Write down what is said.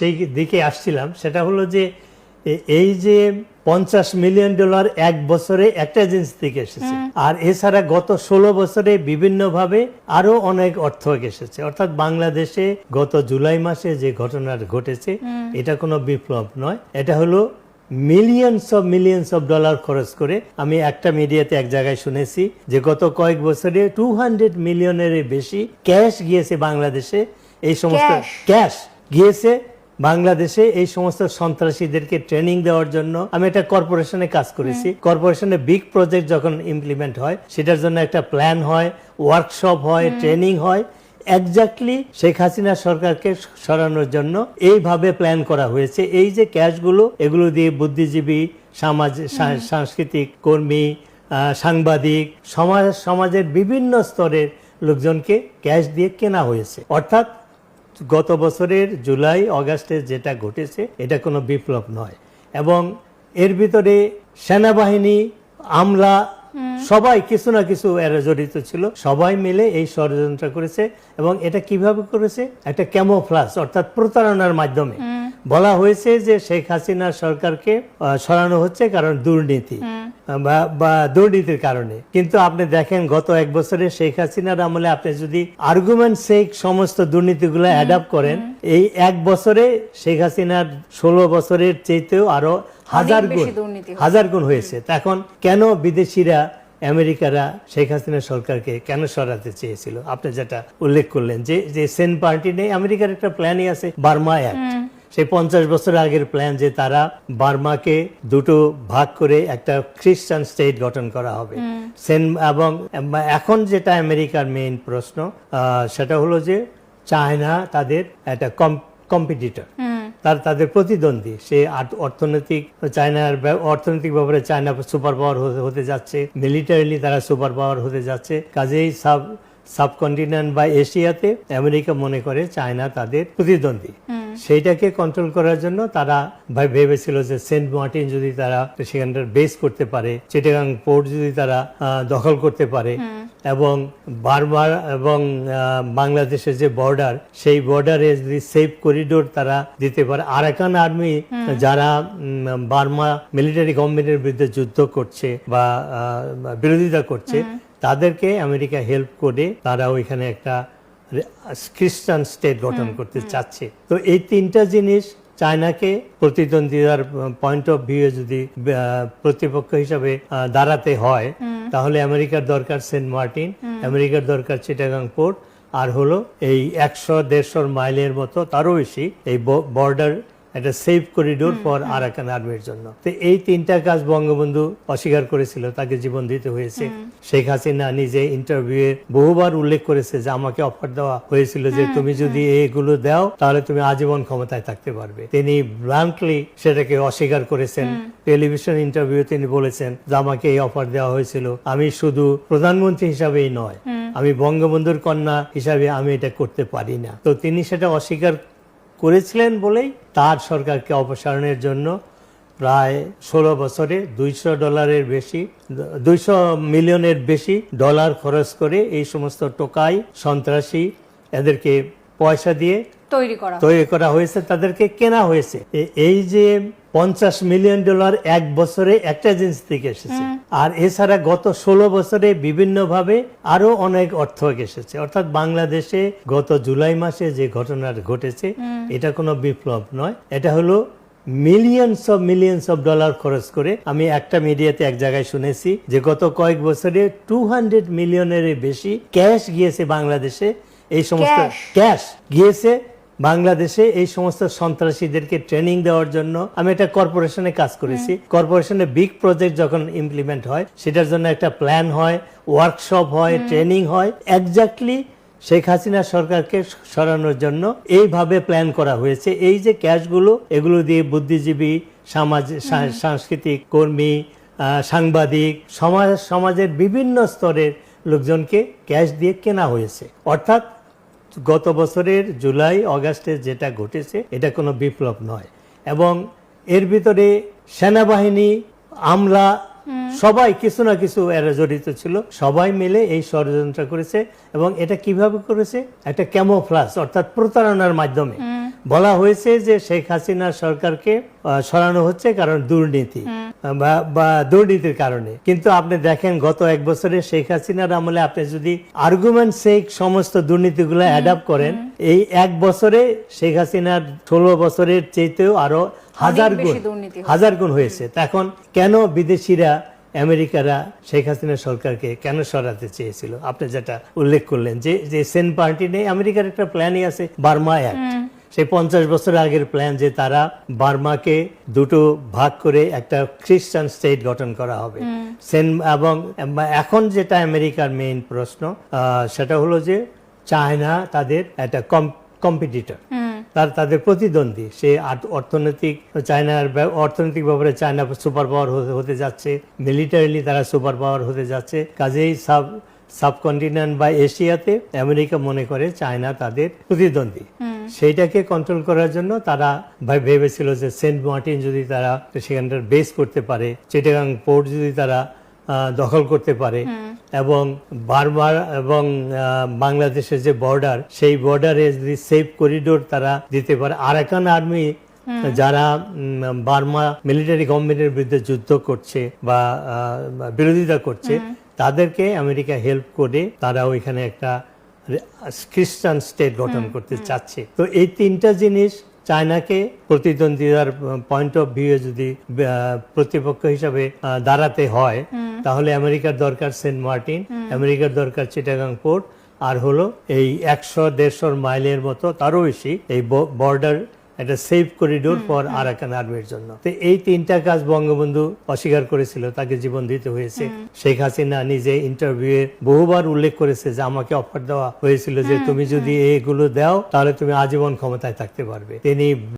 সেই দিকে আসছিলাম। সেটা হলো যে এই যে পঞ্চাশ মিলিয়ন ডলার এক বছরে একটা এজেন্সি থেকে এসেছে। আর এছাড়া গত ষোলো বছরে বিভিন্নভাবে আরও অনেক অর্থ এসেছে। অর্থাৎ বাংলাদেশে গত জুলাই মাসে যে ঘটনা ঘটেছে এটা কোনো বিপ্লব নয়। এটা হলো millions of millions of dollar খরচ করে আমি একটা মিডিয়াতে এক জায়গায় শুনেছি যে গত কয়েক বছরে টু হান্ড্রেড মিলিয়নের বেশি ক্যাশ গিয়েছে বাংলাদেশে। এই সমস্ত ক্যাশ গিয়েছে বাংলাদেশে এই সমস্ত সন্ত্রাসীদেরকে ট্রেনিং দেওয়ার জন্য আমি একটা কর্পোরেশনে কাজ করেছি। কর্পোরেশনে বিগ প্রজেক্ট যখন ইমপ্লিমেন্ট হয় সেটার জন্য একটা প্ল্যান হয় ওয়ার্কশপ হয় ট্রেনিং হয়। এক্স্যাক্টলি শেখ হাসিনা সরকারকে সরানোর জন্য এইভাবে প্ল্যান করা হয়েছে। এই যে ক্যাশগুলো এগুলো দিয়ে বুদ্ধিজীবী সমাজ সাংস্কৃতিক কর্মী সাংবাদিক সমাজ সমাজের বিভিন্ন স্তরের লোকজনকে ক্যাশ দিয়ে কেনা হয়েছে। অর্থাৎ গত বছরের জুলাই অগাস্টে যেটা ঘটেছে এটা কোনো বিপ্লব নয়। এবং এর ভিতরে সেনাবাহিনী আমলা সবাই কিছু না কিছু এরা জড়িত ছিল। সবাই মিলে এই ষড়যন্ত্র করেছে এবং এটা কীভাবে করেছে? একটা ক্যামোফ্লাস অর্থাৎ প্রতারণার মাধ্যমে। বলা হয়েছে যে শেখ হাসিনা সরকারকে সরানো হচ্ছে কারণ দুর্নীতি বা- দুর্নীতির কারণে। কিন্তু আপনি দেখেন গত এক বছরে শেখ হাসিনার আমলে আপনি যদি আর্গুমেন্ট সেক সমস্ত দুর্নীতিগুলো অ্যাডাপ্ট করেন এই এক বছরে শেখ হাসিনার ষোলো বছরের চেয়েতেও আরও হাজার গুণ হাজার গুণ হয়েছে। এখন কেন বিদেশিরা আমেরিকারা শেখ হাসিনা সরকারকে কেন সরাতে চেয়েছিল? আপনি যেটা উল্লেখ করলেন যে যে সেন পার্টি নেই আমেরিকার একটা প্ল্যানই আছে বার্মা অ্যাক্ট। সেই পঞ্চাশ বছর আগের প্ল্যান যে তারা বার্মাকে দুটো ভাগ করে একটা খ্রিস্টান স্টেট গঠন করা হবে। সেন এবং এখন যেটা আমেরিকার মেইন প্রশ্ন সেটা হলো যে চায়না তাদের একটা কম্পিটিটর তার তাদের প্রতিদ্বন্দ্বী। সে অর্থনৈতিক চায়নার অর্থনৈতিক ব্যাপারে চায়না সুপার পাওয়ার হতে যাচ্ছে। মিলিটারিলি তারা সুপার পাওয়ার হতে যাচ্ছে। কাজেই সাব সাবকন্টিনেন্ট বা এশিয়াতে আমেরিকা মনে করে চায়না তাদের প্রতিদ্বন্দ্বী। সেইটাকে কন্ট্রোল করার জন্য তারা ভাই- ভেবেছিল যে সেন্ট মার্টিন যদি তারা সেখানটার বেস করতে পারে চিটাগাং পোর্ট যদি তারা দখল করতে পারে এবং বারবার এবং বাংলাদেশের যে বর্ডার সেই বর্ডারে যদি সেফ করিডোর তারা দিতে পারে। আরাকান আর্মি যারা বার্মা মিলিটারি গভর্নমেন্টের বিরুদ্ধে যুদ্ধ করছে বা বিরোধিতা করছে তাদেরকে আমেরিকা হেল্প করে তারা ওইখানে একটা খ্রিস্টান স্টেট গঠন করতে চাচ্ছে। তো এই তিনটা জিনিস চায়নাকে প্রতিদ্বন্দ্বিতার পয়েন্ট অফ ভিউ যদি প্রতিপক্ষ হিসাবে দাঁড়াতে হয় তাহলে আমেরিকার দরকার সেন্ট মার্টিন আমেরিকার দরকার চিটাগাং পোর্ট আর হলো এই একশো দেড়শোর মাইলের মতো তারও বেশি এই বর্ডার একটা সেফ করিডোর ফর আরাকান আর্মির জন্য। তো এই তিনটা কাজ বঙ্গবন্ধু অস্বীকার করেছিল তাকে জীবন দিতে হয়েছে। শেখ হাসিনা নিজে ইন্টারভিউ বহুবার উল্লেখ করেছে যে আমাকে অফার দেওয়া হয়েছিল যে তুমি যদি এগুলো দাও তাহলে তুমি আজীবন ক্ষমতায় থাকতে পারবে। তিনি ব্লান্টলি সেটাকে অস্বীকার করেছেন। টেলিভিশন ইন্টারভিউ তিনি বলেছেন যে আমাকে এই অফার দেওয়া হয়েছিল। আমি শুধু প্রধানমন্ত্রী হিসাবেই নয় আমি বঙ্গবন্ধুর কন্যা হিসাবে আমি এটা করতে পারি না। তো তিনি সেটা অস্বীকার করেছিলেন বলেই তার সরকারকে অপসারণের জন্য প্রায় ষোলো বছরে দুইশো ডলারের বেশি দুইশো মিলিয়নের বেশি ডলার খরচ করে এই সমস্ত টোকাই সন্ত্রাসী এদেরকে পয়সা দিয়ে তৈরি করা তৈরি করা হয়েছে তাদেরকে কেনা হয়েছে। এই যে পঞ্চাশ মিলিয়ন ডলার এক বছরে একটা এজেন্সি থেকে এসেছে। আর এছাড়া গত ষোলো বছরে বিভিন্নভাবে আরও অনেক অর্থ এসেছে। অর্থাৎ বাংলাদেশে গত জুলাই মাসে যে ঘটনা ঘটেছে এটা কোনো বিপ্লব নয়। এটা হলো millions of millions of dollar খরচ করে আমি একটা মিডিয়াতে এক জায়গায় শুনেছি যে গত কয়েক বছরে টু হান্ড্রেড মিলিয়নের বেশি ক্যাশ গিয়েছে বাংলাদেশে। এই সমস্ত ক্যাশ গিয়েছে বাংলাদেশে এই সমস্ত সন্ত্রাসীদেরকে ট্রেনিং দেওয়ার জন্য আমি একটা কর্পোরেশনে কাজ করেছি। কর্পোরেশনে বিগ প্রজেক্ট যখন ইমপ্লিমেন্ট হয় সেটার জন্য একটা প্ল্যান হয় ওয়ার্কশপ হয় ট্রেনিং হয়। এক্স্যাক্টলি শেখ হাসিনা সরকারকে সরানোর জন্য এইভাবে প্ল্যান করা হয়েছে। এই যে ক্যাশগুলো এগুলো দিয়ে বুদ্ধিজীবী সমাজ সাংস্কৃতিক কর্মী সাংবাদিক সমাজ সমাজের বিভিন্ন স্তরের লোকজনকে ক্যাশ দিয়ে কেনা হয়েছে। অর্থাৎ গত বছরের জুলাই অগাস্টে যেটা ঘটেছে এটা কোনো বিপ্লব নয়। এবং এর ভিতরে সেনাবাহিনী আমলা সবাই কিছু না কিছু এরা জড়িত ছিল। সবাই মিলে এই ষড়যন্ত্র করেছে এবং এটা কীভাবে করেছে? একটা ক্যামোফ্লাস অর্থাৎ প্রতারণার মাধ্যমে। বলা হয়েছে যে শেখ হাসিনা সরকারকে সরানো হচ্ছে কারণ দুর্নীতি বা- দুর্নীতির কারণে। কিন্তু আপনি দেখেন গত এক বছরে শেখ হাসিনার আমলে আপনি যদি আর্গুমেন্ট সেই সমস্ত দুর্নীতিগুলো অ্যাডাপ্ট করেন এই এক বছরে শেখ হাসিনার ষোলো বছরের চেয়েতেও আরও হাজার গুণ হাজার গুণ হয়েছে। এখন কেন বিদেশিরা আমেরিকারা শেখ হাসিনা সরকারকে কেন সরাতে চেয়েছিল? আপনি যেটা উল্লেখ করলেন যে যে সেন পার্টি নেই আমেরিকার একটা প্ল্যানই আছে বার্মা অ্যাক্ট। সেই পঞ্চাশ বছর আগের প্ল্যান যে তারা বার্মাকে দুটো ভাগ করে একটা খ্রিস্টান স্টেট গঠন করা হবে। সেন এবং এখন যেটা আমেরিকার মেইন প্রশ্ন সেটা হলো যে চায়না তাদের একটা কম্পিটিটর তার তাদের প্রতিদ্বন্দ্বী। সে অর্থনৈতিক চায়নার অর্থনৈতিক ব্যাপারে চায়না সুপার পাওয়ার হতে যাচ্ছে। মিলিটারিলি তারা সুপার পাওয়ার হতে যাচ্ছে। কাজেই সাব সাবকন্টিনেন্ট বা এশিয়াতে আমেরিকা মনে করে চায়না তাদের প্রতিদ্বন্দ্বী। সেইটাকে কন্ট্রোল করার জন্য তারা ভাই ভেবেছিল যে সেন্ট মার্টিন যদি তারা সেখানটার বেস করতে পারে চিটাগাং পোর্ট যদি তারা দখল করতে পারে এবং বারবার এবং বাংলাদেশের যে বর্ডার সেই বর্ডারে যদি সেফ করিডোর তারা দিতে পারে। আরাকান আর্মি যারা বার্মা মিলিটারি গভর্নমেন্টের বিরুদ্ধে যুদ্ধ করছে বা বা বিরোধিতা করছে তাদেরকে আমেরিকা হেল্প করে তারা ওইখানে একটা খ্রিস্টান স্টেট গঠন করতে চাচ্ছে। তো এই তিনটা জিনিস চায়নাকে প্রতিদ্বন্দ্বিতার পয়েন্ট অফ ভিউ যদি প্রতিপক্ষ হিসাবে দাঁড়াতে হয় তাহলে আমেরিকার দরকার সেন্ট মার্টিন আমেরিকার দরকার চিটাগাং পোর্ট আর হলো এই একশো দেড়শো মাইলের মতো তারও বেশি এই বর্ডার একটা সেফ করিডোর ফর আরাকান আর্মির জন্য। তো এই তিনটা কাজ বঙ্গবন্ধু অস্বীকার করেছিল তাকে জীবন দিতে হয়েছে। শেখ হাসিনা নিজে ইন্টারভিউ বহুবার উল্লেখ করেছে যে আমাকে অফার দেওয়া হয়েছিল যে তুমি যদি এগুলো দাও তাহলে তুমি আজীবন ক্ষমতায় থাকতে পারবে। তিনি